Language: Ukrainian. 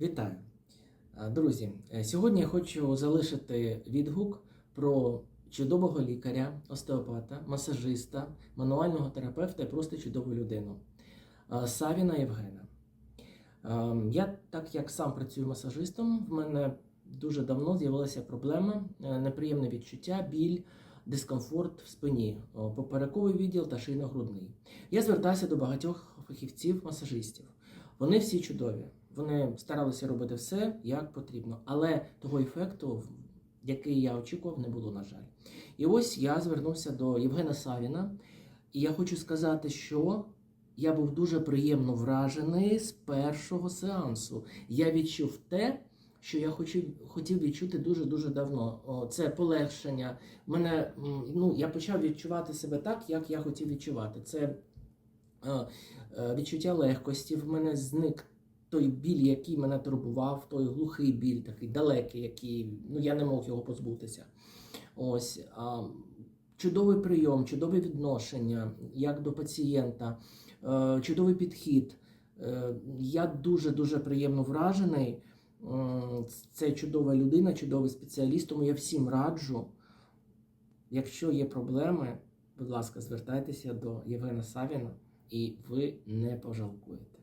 Вітаю! Е, Друзі, е, сьогодні я хочу залишити відгук про чудового лікаря, остеопата, масажиста, мануального терапевта і просто чудову людину Е, Савіна Євгена. Я, так як сам працюю масажистом, в мене дуже давно з'явилася проблема, неприємне відчуття, біль, дискомфорт в спині, поперековий відділ та шийно-грудний. Я звертався до багатьох фахівців-масажистів. Вони всі чудові. Вони старалися робити все як потрібно, але того ефекту, який я очікував, не було, на жаль. І ось я звернувся до Євгена Савіна, і я хочу сказати, що я був дуже приємно вражений з першого сеансу. Я відчув те, що я хотів, хотів відчути дуже-дуже давно. О, це полегшення. Мене, ну, я почав відчувати себе так, як я хотів відчувати. Це відчуття легкості. В мене зник той біль, який мене турбував, той глухий біль, такий далекий, який ну, я не мог його позбутися. Ось. Чудовий прийом, чудове відношення як до пацієнта, е, чудовий підхід. Е, Я дуже-дуже приємно вражений. Це чудова людина, чудовий спеціаліст, тому я всім раджу. Якщо є проблеми, будь ласка, звертайтеся до Євгена Савіна, і ви не пожалкуєте.